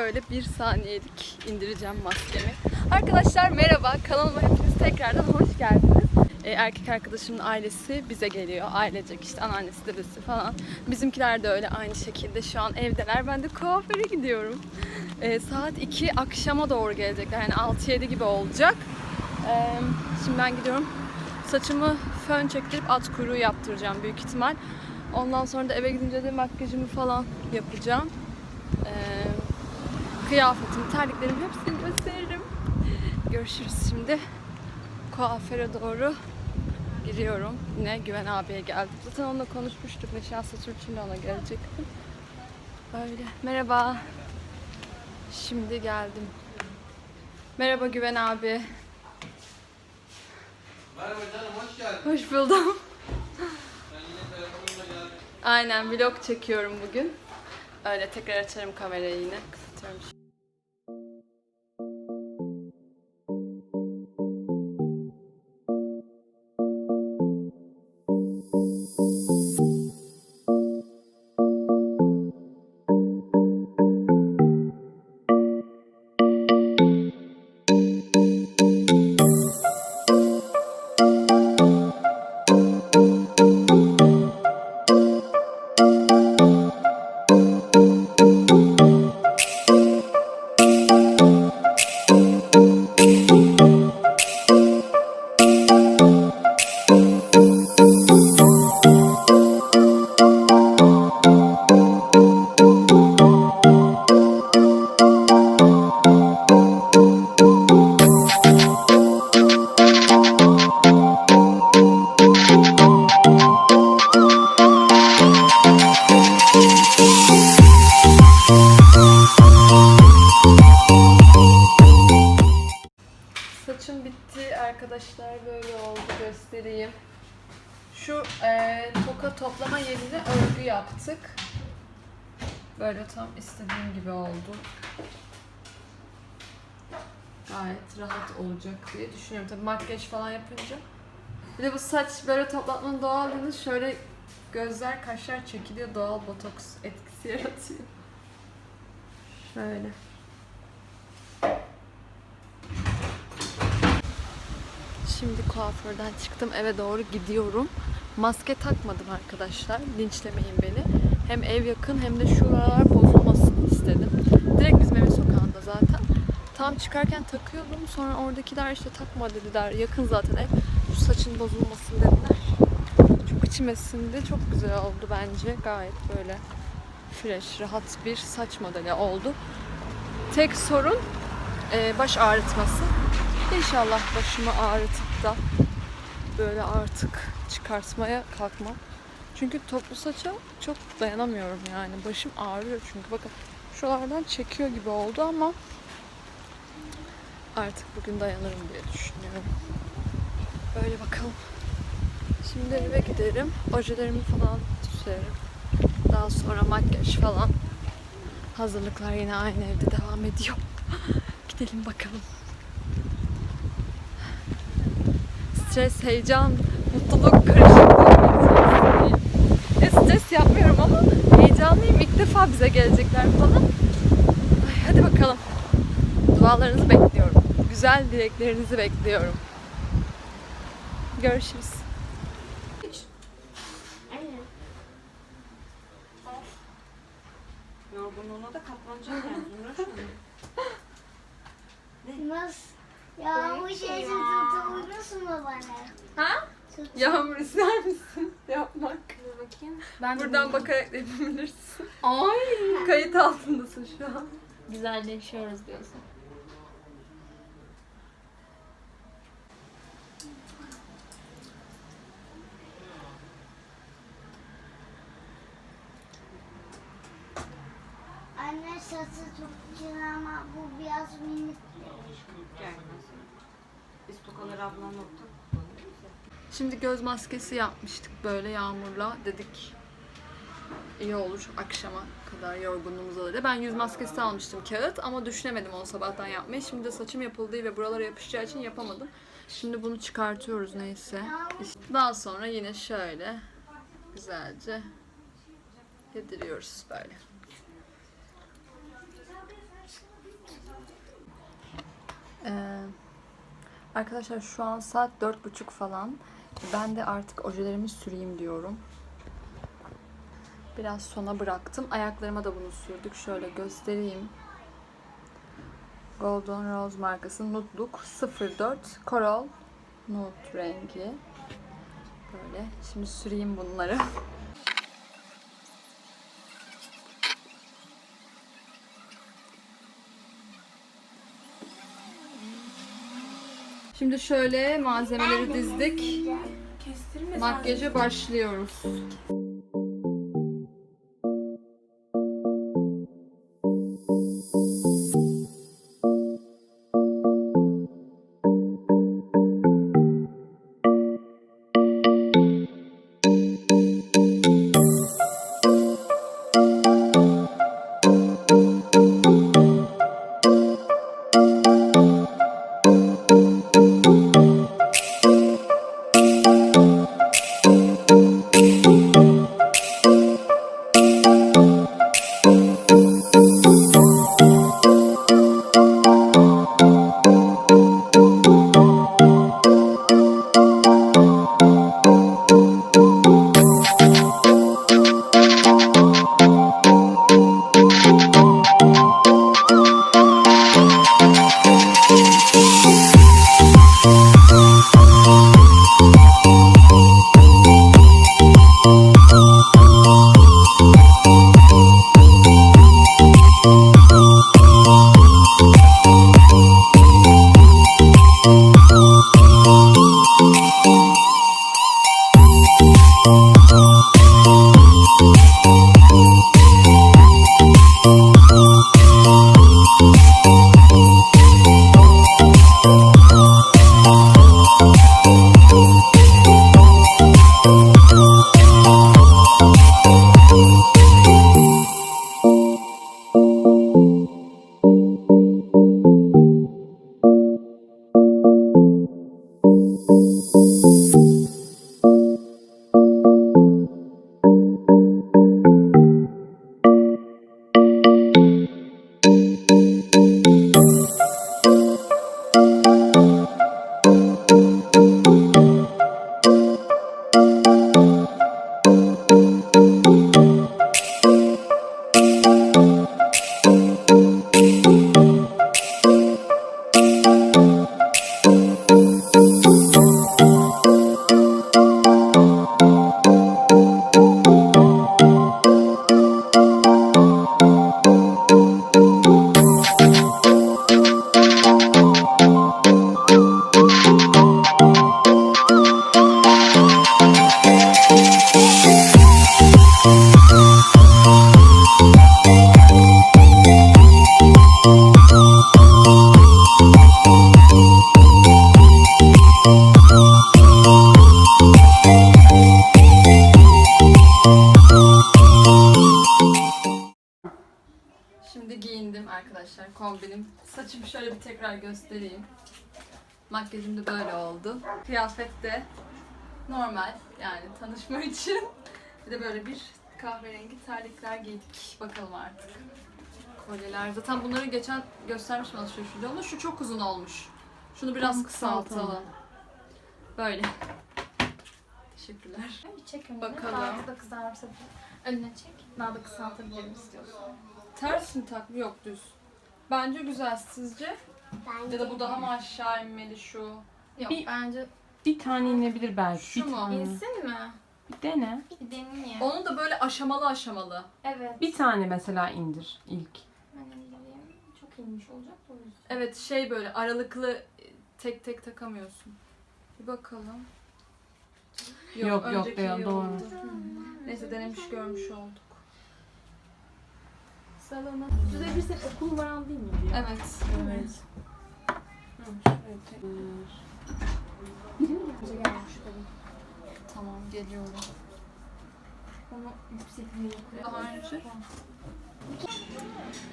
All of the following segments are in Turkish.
şöyle bir saniyelik indireceğim maskemi. Arkadaşlar merhaba, kanalıma hepiniz tekrardan hoş geldiniz. Ee, erkek arkadaşımın ailesi bize geliyor. Ailecek işte anneannesi, dedesi falan. Bizimkiler de öyle aynı şekilde şu an evdeler. Ben de kuaföre gidiyorum. Ee, saat 2 akşama doğru gelecekler. Yani 6-7 gibi olacak. Ee, şimdi ben gidiyorum. Saçımı fön çektirip at kuyruğu yaptıracağım büyük ihtimal. Ondan sonra da eve gidince de makyajımı falan yapacağım. Kıyafetim, terliklerim hepsini gösteririm. Görüşürüz şimdi. Kuaföre doğru giriyorum. Yine Güven abiye geldim. Zaten onunla konuşmuştuk. Nişansı için de ona gelecektim. Öyle. Merhaba. Şimdi geldim. Merhaba Güven abi. Merhaba canım hoş geldin. Hoş buldum. Ben yine telefonumla geldim. Aynen vlog çekiyorum bugün. Öyle tekrar açarım kamerayı yine. Kısatıyorum. Saçım oldu. Gayet rahat olacak diye düşünüyorum. Tabii makyaj falan yapınca. Bir de bu saç böyle toplatmanın doğal yanı şöyle gözler kaşlar çekiliyor. Doğal botoks etkisi yaratıyor. Şöyle. Şimdi kuaförden çıktım eve doğru gidiyorum. Maske takmadım arkadaşlar. Linçlemeyin beni. Hem ev yakın hem de şuralar bozulmasın istedim. Direkt bizim evin sokağında zaten. Tam çıkarken takıyordum. Sonra oradakiler işte takma dediler. Yakın zaten ev. Şu saçın bozulmasın dediler. Çok içime sindi. Çok güzel oldu bence. Gayet böyle fresh, rahat bir saç modeli oldu. Tek sorun e, baş ağrıtması. İnşallah başımı ağrıtıp da böyle artık çıkartmaya kalkmam. Çünkü toplu saça çok dayanamıyorum yani. Başım ağrıyor çünkü. Bakın şuralardan çekiyor gibi oldu ama artık bugün dayanırım diye düşünüyorum. Böyle bakalım. Şimdi eve giderim. Ojelerimi falan sürerim. Daha sonra makyaj falan. Hazırlıklar yine aynı evde devam ediyor. Gidelim bakalım. stres, heyecan, mutluluk karışık. E, stres yapmıyorum ama defa bize gelecekler falan. Ay, hadi bakalım. Dualarınızı bekliyorum. Güzel dileklerinizi bekliyorum. Görüşürüz. Yorgunluğuna da katlanacak yani. Nasıl? Ya bu şey tutulmuş mu bana? Ha? Yağmur ister misin yapmak? Dur bakayım. Ben Buradan bakarak da yapabilirsin. Ay. Kayıt altındasın şu an. Güzelleşiyoruz diyorsun. Anne saçı çok güzel ama bu biraz minik. Gelmez. Biz tokaları ablanla ortak Şimdi göz maskesi yapmıştık böyle yağmurla. Dedik iyi olur akşama kadar yorgunluğumuz alır. Ben yüz maskesi almıştım kağıt ama düşünemedim onu sabahtan yapmayı. Şimdi de saçım yapıldığı ve buralara yapışacağı için yapamadım. Şimdi bunu çıkartıyoruz neyse. Daha sonra yine şöyle güzelce yediriyoruz böyle. Ee, arkadaşlar şu an saat dört buçuk falan. Ben de artık ojelerimi süreyim diyorum. Biraz sona bıraktım. Ayaklarıma da bunu sürdük. Şöyle göstereyim. Golden Rose markası Nude Look 04 Coral Nude rengi. Böyle. Şimdi süreyim bunları. Şimdi şöyle malzemeleri dizdik. Makyaja başlıyoruz. Arkadaşlar kombinim. Saçımı şöyle bir tekrar göstereyim. Makyajım da böyle oldu. Kıyafet de normal yani tanışma için. Bir de böyle bir kahverengi terlikler giydik. Bakalım artık. Kolyeler. Zaten bunları geçen göstermiştim alışveriş videomda. Şu çok uzun olmuş. Şunu biraz kısaltalım. Böyle. Teşekkürler. Bir çek önüne. Bakalım. Daha da kızarsa önüne çek. Daha da kısaltabilirim istiyorsan. Ters mi tak? Yok düz. Bence güzel sizce? Bence Ya da bu daha mı aşağı inmeli şu? Yok Bir- bence Bir tane inebilir belki. Şu bir mu? tane. insin mi? Bir dene. Bir deneyeyim. Onu da böyle aşamalı aşamalı. Evet. Bir tane mesela indir ilk. Ben indireyim. Çok inmiş olacak da o yüzden. Evet şey böyle aralıklı e, tek tek takamıyorsun. Bir bakalım. Yok, yok önceki değil, iyi doğru. oldu. Neyse denemiş görmüş olduk. Salona. Düzey bir senin okul numaran değil miydi ya? Evet. Evet. Tamam geliyorum. Onu yüksekliğe Daha önce.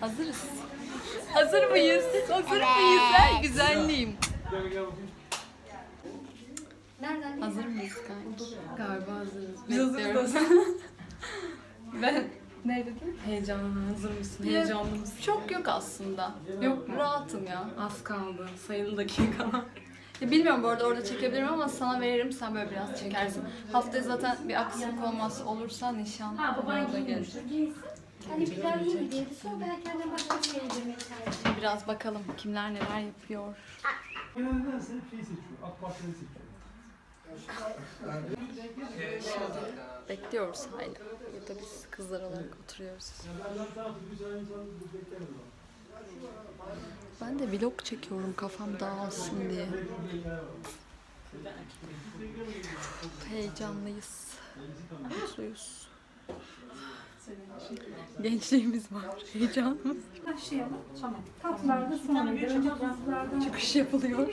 Hazırız. Hazır mıyız? Hazır mıyız? Her güzelliğim. Nereden? Hazır mıyız kanka? Galiba hazırız. Biz hazırız. ben Ne dedim? Heyecanlı hazır mısın? Ya- Heyecanlı mısın? Çok yok aslında. Yok mu? Rahatım ya. Az kaldı. Sayılı dakikalar. Ya bilmiyorum bu arada orada çekebilirim ama sana veririm sen böyle biraz çekersin. Haftaya zaten bir aksilik olmazsa olursa nişan Ha baban orada giymiş. gelir. Hani pilav iyi gidiyordu. Sonra ben kendim başka bir şey yedirmeyi tercih ettim. Biraz bakalım kimler neler yapıyor. Genelde hep şey seçiyor, AK Parti'yi seçiyor. Bekliyoruz hala. Burada biz kızlar olarak oturuyoruz. Ben de vlog çekiyorum kafam dağılsın diye. Çok heyecanlıyız. Mutluyuz. Gençliğimiz var. Heyecanımız. Başlayalım. Tamam. Sonra. Önce Çıkış yapılıyor.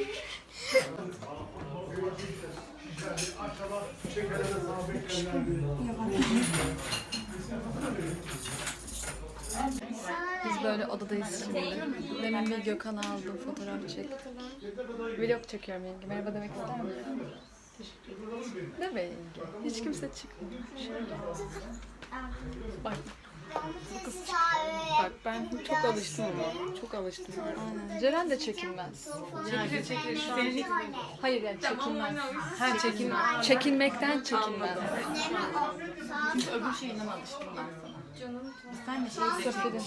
Biz böyle odadayız şimdi. Demin bir Gökhan aldım, fotoğraf çek. Vlog çekiyorum yenge. Merhaba demek ister misin? Ne be yenge? Hiç kimse çıkmıyor. Bak, bak ben çok alıştım ama. Çok alıştım. Aynen. Ceren de çekinmez. Çekilir çekilir. Senin Hayır yani çekinmez. Ha çekinme. Çekinmekten çekinmez. Öbür şeyinden alıştım ben sana. Sen de şey Safirin.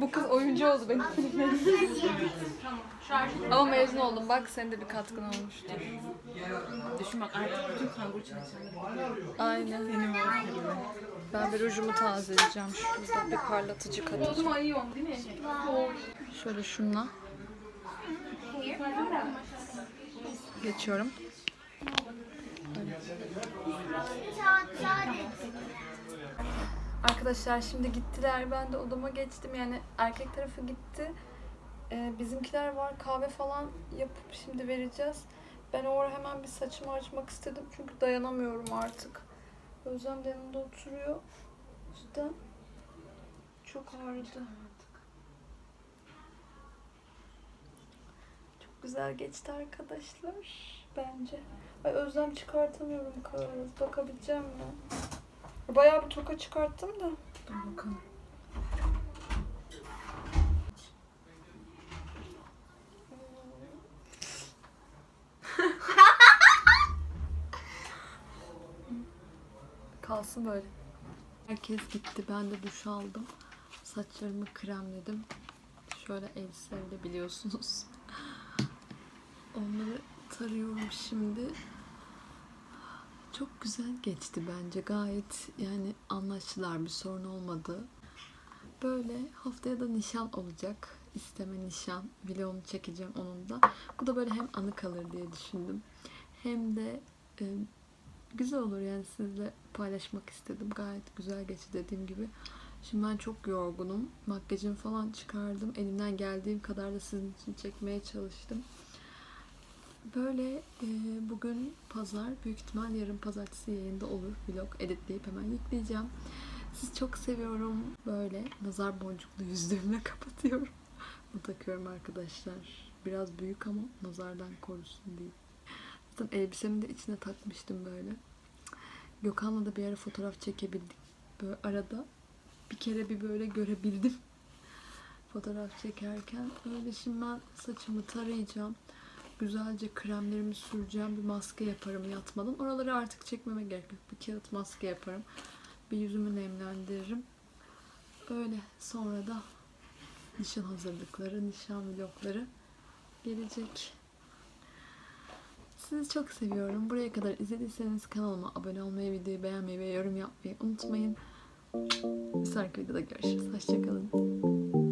Bu kız oyuncu oldu benim filmlerimde. Ama mezun oldum. Bak senin de bir katkın olmuştur. Düşün bak artık bütün kanguru çalışanları Aynen. Ben bir rujumu tazeleyeceğim. Şurada bir parlatıcı katacağım. Şöyle şunla. Geçiyorum. Arkadaşlar şimdi gittiler. Ben de odama geçtim. Yani erkek tarafı gitti. Ee, bizimkiler var. Kahve falan yapıp şimdi vereceğiz. Ben oraya hemen bir saçımı açmak istedim. Çünkü dayanamıyorum artık. Özlem de yanında oturuyor. O yüzden çok ağrıdı. Çok güzel geçti arkadaşlar. Bence. Ay Özlem çıkartamıyorum kız. Bakabileceğim mi? Bayağı bir toka çıkarttım da. Dur bakalım. Kalsın böyle. Herkes gitti. Ben de duş aldım. Saçlarımı kremledim. Şöyle elbiseyle biliyorsunuz. Onları tarıyorum şimdi. Çok güzel geçti bence. Gayet yani anlaştılar bir sorun olmadı. Böyle haftaya da nişan olacak. İsteme nişan. Vlogunu çekeceğim onun da. Bu da böyle hem anı kalır diye düşündüm. Hem de e, güzel olur yani sizle paylaşmak istedim. Gayet güzel geçti dediğim gibi. Şimdi ben çok yorgunum. Makyajımı falan çıkardım. Elimden geldiğim kadar da sizin için çekmeye çalıştım. Böyle e, bugün pazar, büyük ihtimal yarın pazartesi yayında olur vlog editleyip hemen yükleyeceğim. Sizi çok seviyorum. Böyle nazar boncuklu yüzlüğümle kapatıyorum. Bunu takıyorum arkadaşlar. Biraz büyük ama nazardan korusun diye. Zaten elbisemin de içine takmıştım böyle. Gökhan'la da bir ara fotoğraf çekebildik. Böyle arada bir kere bir böyle görebildim. Fotoğraf çekerken. Öyle şimdi ben saçımı tarayacağım. Güzelce kremlerimi süreceğim. Bir maske yaparım yatmadan. Oraları artık çekmeme gerek yok. Bir kağıt maske yaparım. Bir yüzümü nemlendiririm. Öyle. Sonra da nişan hazırlıkları, nişan vlogları gelecek. Sizi çok seviyorum. Buraya kadar izlediyseniz kanalıma abone olmayı, videoyu beğenmeyi ve yorum yapmayı unutmayın. Bir sonraki videoda görüşürüz. Hoşçakalın.